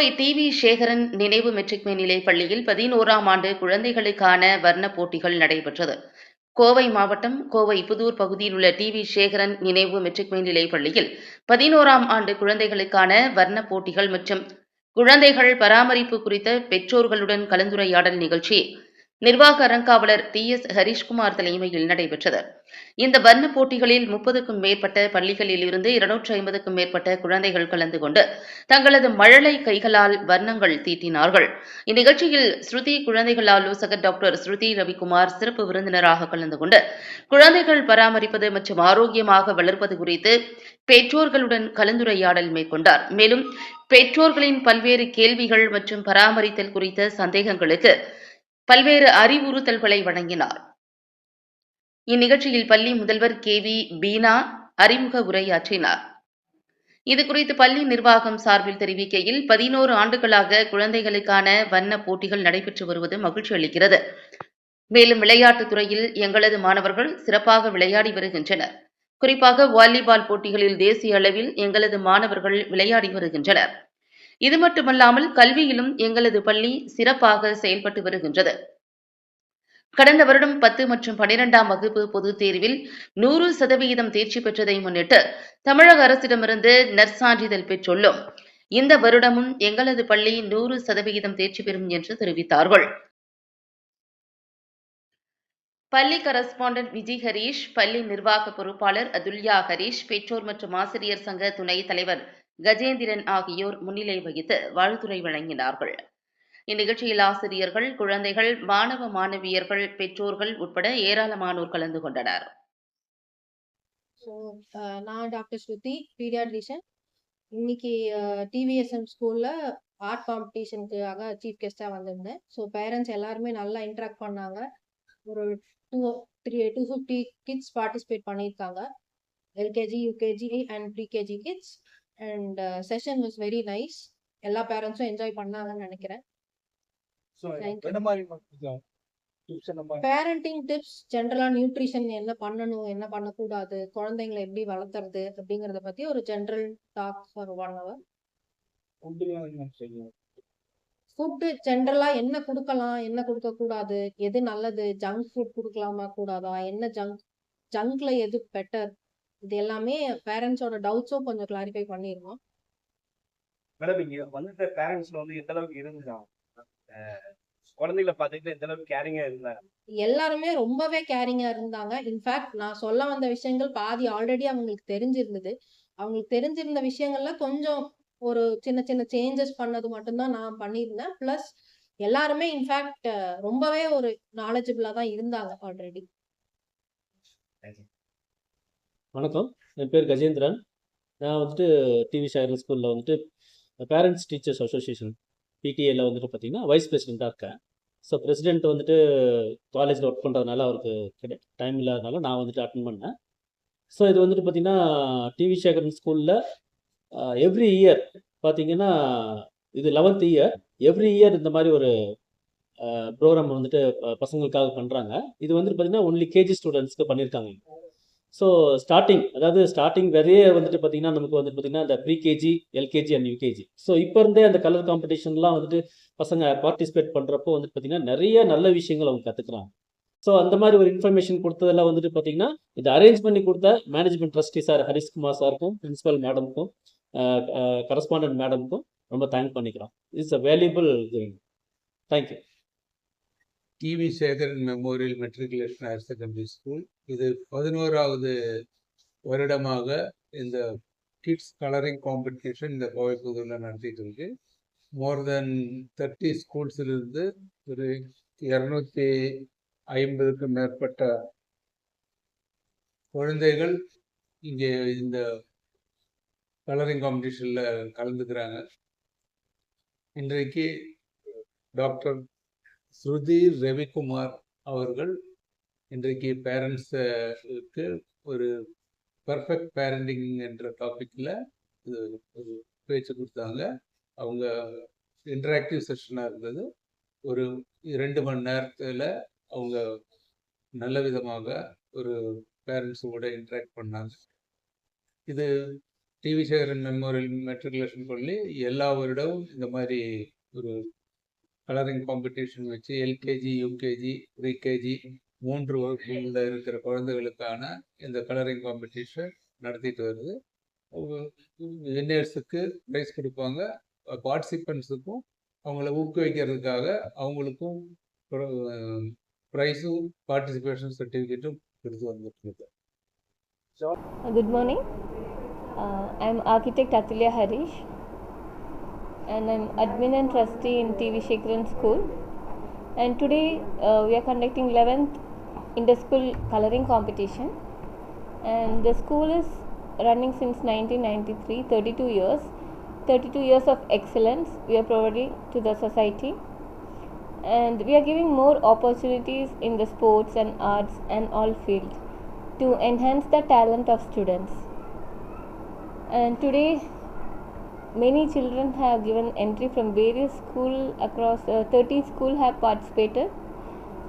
Kovai T V Sekaran நினைவு matric மேல்நிலை பள்ளியில் பதினோராம் ஆண்டு குழந்தைகளுக்கான வர்ண போட்டிகள் நடைபெற்றது. கோவை மாவட்டம் கோவை புதூர் பகுதியில் உள்ள டி வி சேகரன் நினைவு மெட்ரிக் மேல்நிலை பள்ளியில் பதினோராம் ஆண்டு குழந்தைகளுக்கான வர்ண போட்டிகள் மற்றும் குழந்தைகள் பராமரிப்பு குறித்த பெற்றோர்களுடன் கலந்துரையாடல் நிகழ்ச்சி. நிர்வாக அறங்காவலர் டி எஸ் ஹரிஷ்குமார் தலைமையில் நடைபெற்றது. இந்த வர்ண போட்டிகளில் முப்பதுக்கும் மேற்பட்ட பள்ளிகளில் இருந்து இருநூற்றி ஐம்பதுக்கும் மேற்பட்ட குழந்தைகள் கலந்து கொண்டு தங்களது மழலை கைகளால் வர்ணங்கள் தீட்டினார்கள். இந்நிகழ்ச்சியில் ஸ்ருதி குழந்தைகள் ஆலோசகர் டாக்டர் ஸ்ருதி ரவிக்குமார் சிறப்பு விருந்தினராக கலந்து கொண்டு குழந்தைகள் பராமரிப்பது மற்றும் ஆரோக்கியமாக வளர்ப்பது குறித்து பெற்றோர்களுடன் கலந்துரையாடல் மேற்கொண்டார். மேலும் பெற்றோர்களின் பல்வேறு கேள்விகள் மற்றும் பராமரித்தல் குறித்த சந்தேகங்களுக்கு பல்வேறு அறிவுறுத்தல்களை வழங்கினார் இந்நிகழ்ச்சியில் பள்ளி முதல்வர் கே வி பீனா அறிமுக உரையாற்றினார். இதுகுறித்து பள்ளி நிர்வாகம் சார்பில் தெரிவிக்கையில் பதினோரு ஆண்டுகளாக குழந்தைகளுக்கான வண்ண போட்டிகள் நடைபெற்று வருவது மகிழ்ச்சி அளிக்கிறது. மேலும் விளையாட்டுத் துறையில் எங்களது மாணவர்கள் சிறப்பாக விளையாடி வருகின்றனர். குறிப்பாக வாலிபால் போட்டிகளில் தேசிய அளவில் எங்களது மாணவர்கள் விளையாடி வருகின்றனர். இது மட்டுமல்லாமல் கல்வியிலும் எங்களது பள்ளி சிறப்பாக செயல்பட்டு வருகின்றது. கடந்த வருடம் பத்து மற்றும் பனிரெண்டாம் வகுப்பு பொதுத் தேர்வில் நூறு சதவிகிதம் தேர்ச்சி பெற்றதை முன்னிட்டு தமிழக அரசிடமிருந்து நற்சான்றிதழ் பெற்றுள்ளோம். இந்த வருடமும் எங்களது பள்ளி நூறு சதவிகிதம் தேர்ச்சி பெறும் என்று தெரிவித்தார்கள். பள்ளி கரஸ்பாண்டன்ட் விஜய் ஹரீஷ் பள்ளி நிர்வாக பொறுப்பாளர் அதுல்யா ஹரீஷ் பெற்றோர் மற்றும் ஆசிரியர் சங்க துணைத் தலைவர் கஜேந்திரன் ஆகியோர் முன்னிலை வகித்து வாழ்த்துரை வழங்கினார்கள். இந்நிகழ்ச்சியில் ஆசிரியர்கள் குழந்தைகள் மாணவ மாணவியர்கள் பெற்றோர்கள் உட்பட ஏராளமானோர் கலந்து கொண்டனர். நான் டாக்டர் ஸ்ருதி பீடியாட்ரிஷன் இன்னைக்கு டிவிஎஸ்எம் ஸ்கூலில் ஆர்ட் காம்படிஷனுக்காக சீஃப் கெஸ்ட்டாக வந்திருந்தேன். ஸோ பேரண்ட்ஸ் எல்லாருமே நல்லா இன்ட்ராக்ட் பண்ணாங்க. ஒரு two three two fifty kids participate பண்ணியிருக்காங்க. LKG UKG and pre KG kids and session was very nice எல்லா பேரண்ட்ஸும் என்ஜாய் பண்ணாங்கன்னு நினைக்கிறேன். பேரண்டிங் டிப்ஸ் ஜென்ரலாக நியூட்ரிஷன் என்ன பண்ணணும் என்ன பண்ணக்கூடாது குழந்தைங்களை எப்படி வளர்த்துறது அப்படிங்கிறத பற்றி ஒரு general talk for one hour food ஜென்ரலாக என்ன கொடுக்கலாம் என்ன கொடுக்கக்கூடாது எது நல்லது ஜங்க் ஃபுட் கொடுக்கலாமா கூடாதா என்ன ஜங்க் ஜங்க்ல எது பெட்டர் இது எல்லாமே பேரண்ட்ஸோட டவுட்ஸும் கொஞ்சம் கிளாரிஃபை பண்ணிடுவோம் மேடம் இங்க வந்துட்ட பேரண்ட்ஸ்ல வந்து எந்த அளவுக்கு இருந்தாங்க குழந்தைகளை பார்த்துக்கிட்டு எந்த அளவுக்கு கேரிங்கா இருந்தாங்க? எல்லாருமே ரொம்பவே கேரிங்காக இருந்தாங்க. இன்ஃபேக்ட் நான் சொல்ல வந்த விஷயங்கள் பாதி ஆல்ரெடி அவங்களுக்கு தெரிஞ்சிருந்தது. அவங்களுக்கு தெரிஞ்சிருந்த விஷயங்கள்ல கொஞ்சம் ஒரு சின்ன சின்ன சேஞ்சஸ் பண்ணது மட்டும்தான் நான் பண்ணியிருந்தேன். ப்ளஸ் எல்லாருமே இன்ஃபேக்ட் ரொம்பவே ஒரு நாலேஜபிளாக தான் இருந்தாங்க ஆல்ரெடி வணக்கம். என் பேர் கஜேந்திரன். நான் வந்துட்டு டிவி சாயல் ஸ்கூலில் வந்துட்டு பேரண்ட்ஸ் டீச்சர்ஸ் அசோசியேஷன் பிடிஏல வந்துட்டு பார்த்தீங்கன்னா வைஸ் பிரசிடெண்ட்டாக இருக்கேன். ஸோ பிரசிடென்ட் வந்துட்டு காலேஜில் ஒர்க் பண்ணுறதுனால அவருக்கு கிடை டைம் இல்லாதனால நான் வந்துட்டு அட்டன் பண்ணேன். ஸோ இது வந்துட்டு பார்த்தீங்கன்னா டிவி சேகரன் ஸ்கூலில் எவ்ரி இயர் பார்த்தீங்கன்னா இது லெவன்த் இயர் எவ்ரி இயர் இந்த மாதிரி ஒரு ப்ரோக்ராம் வந்துட்டு ப- பசங்களுக்காக பண்ணுறாங்க இது வந்துட்டு பார்த்தீங்கன்னா ஒன்லி கேஜி ஸ்டூடெண்ட்ஸ்க்கு பண்ணியிருக்காங்க ஸோ ஸ்டார்டிங் அதாவது ஸ்டார்டிங் வரையே வந்துட்டு பார்த்தீங்கன்னா நமக்கு வந்துட்டு பார்த்தீங்கன்னா இந்த pre KG LKG and UKG so இப்போ இருந்தே அந்த கலர் காம்படிஷன்லாம் வந்துட்டு பசங்க பார்ட்டிசிபேட் பண்ணுறப்போ வந்துட்டு பார்த்தீங்கன்னா நிறைய நல்ல விஷயங்கள் அவங்க கற்றுக்குறாங்க ஸோ அந்த மாதிரி ஒரு இன்ஃபர்மேஷன் கொடுத்ததெல்லாம் வந்துட்டு பார்த்தீங்கன்னா இது அரேஞ்ச் பண்ணி கொடுத்த மேனேஜ்மெண்ட் ட்ரஸ்டி சார் ஹரிஷ்குமார் சாருக்கும் பிரின்சிபல் மேடமுக்கும் கரஸ்பாண்டன்ட் மேடமுக்கும் ரொம்ப தேங்க் பண்ணிக்கிறோம். It's a valuable thank you TV Sekaran memorial matriculation higher secondary school இது பதினோராவது வருடமாக இந்த கிட்ஸ் கலரிங் காம்படிஷன் இந்த கோவைப்புதூரில் நடத்திட்டு இருக்கு. மோர் தென் தேர்ட்டி ஸ்கூல்ஸிலிருந்து ஒரு இரநூத்தி ஐம்பதுக்கும் மேற்பட்ட குழந்தைகள் இங்கே இந்த கலரிங் காம்படிஷனில் கலந்துக்கிறாங்க. இன்றைக்கு டாக்டர் ஸ்ருதி ரவிக்குமார் அவர்கள் இன்றைக்கு பேரண்ட்ஸுக்கு ஒரு பர்ஃபெக்ட் பேரண்டிங் என்ற டாப்பிக்கில் இது ஒரு பேச்சு கொடுத்தாங்க. அவங்க இன்டராக்டிவ் செஷனாக இருந்தது. ஒரு இரண்டு மணி நேரத்தில் அவங்க நல்ல விதமாக ஒரு பேரண்ட்ஸோட இன்ட்ராக்ட் பண்ணாங்க. இது டிவி சேகரன் மெமோரியல் மெட்ரிகுலேஷன் பள்ளி எல்லா வருடமும் இந்த மாதிரி ஒரு கலரிங் காம்படிஷன் வச்சு எல்கேஜி யூகேஜி ப்ரீகேஜி மூன்று வகுப்புகளில் இருக்கிற குழந்தைகளுக்கான இந்த கலரிங் காம்படிஷன் நடத்திட்டு வருது. வின்னர்ஸுக்கு ப்ரைஸ் கொடுப்பாங்க. பார்ட்டிசிபெண்ட்ஸுக்கும் அவங்கள ஊக்குவிக்கிறதுக்காக அவங்களுக்கும் ப்ரைஸும் பார்ட்டிசிபேஷன் சர்டிஃபிகேட்டும் கொடுத்து வந்துட்டு good morning I am architect I'm architect and I'm admin and trustee in TV Shekran School. And today uh, we are conducting 11th inter-school coloring competition. And the school is running since 1993, 32 years. 32 years of excellence we are providing to the society. And we are giving more opportunities in the sports and arts and all fields to enhance the talent of students. And today, many children have given entry from various school across uh, 30 school have participated,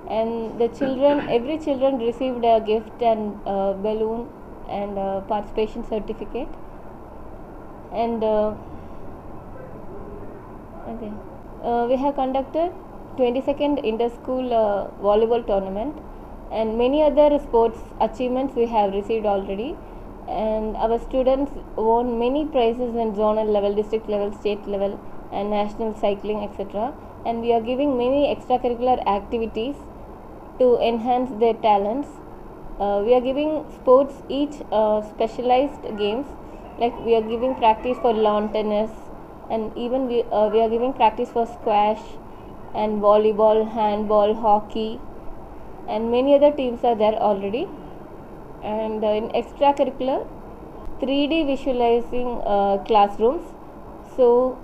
and the children, every children received a gift and uh, balloon and uh, participation certificate. And uh, okay, uh, we have conducted 22nd inter-school uh, volleyball tournament. And many other sports achievements we have received already and our students won many prizes in zonal level district level state level and national cycling etc and we are giving many extracurricular activities to enhance their talents. Uh, we are giving sports each uh, specialized games. Like we are giving practice for lawn tennis and even we, uh, we are giving practice for squash and volleyball handball hockey and many other teams are there already and uh, in extracurricular 3d visualizing uh, classrooms. So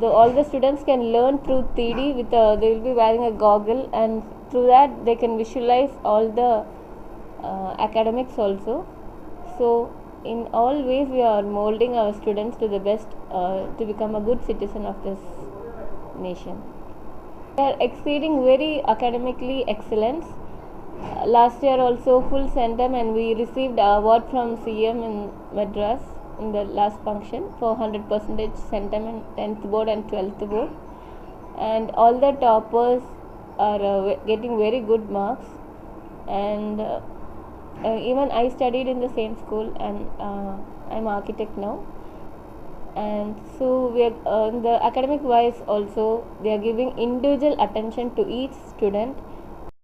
the, all the students can learn through 3d with a, they will be wearing a goggle and through that they can visualize all the uh, academics also. So in all ways we are molding our students to the best uh, to become a good citizen of this nation. They are exceeding very academically excellence uh, last year also full centum and we received award from CM in Madras in the last function. For 100 percentage centum in 10th board and 12th board. And all the toppers are uh, getting very good marks. And uh, uh, even I studied in the same school and uh, I'm architect now. And so we are uh, the academic wise also they are giving individual attention to each student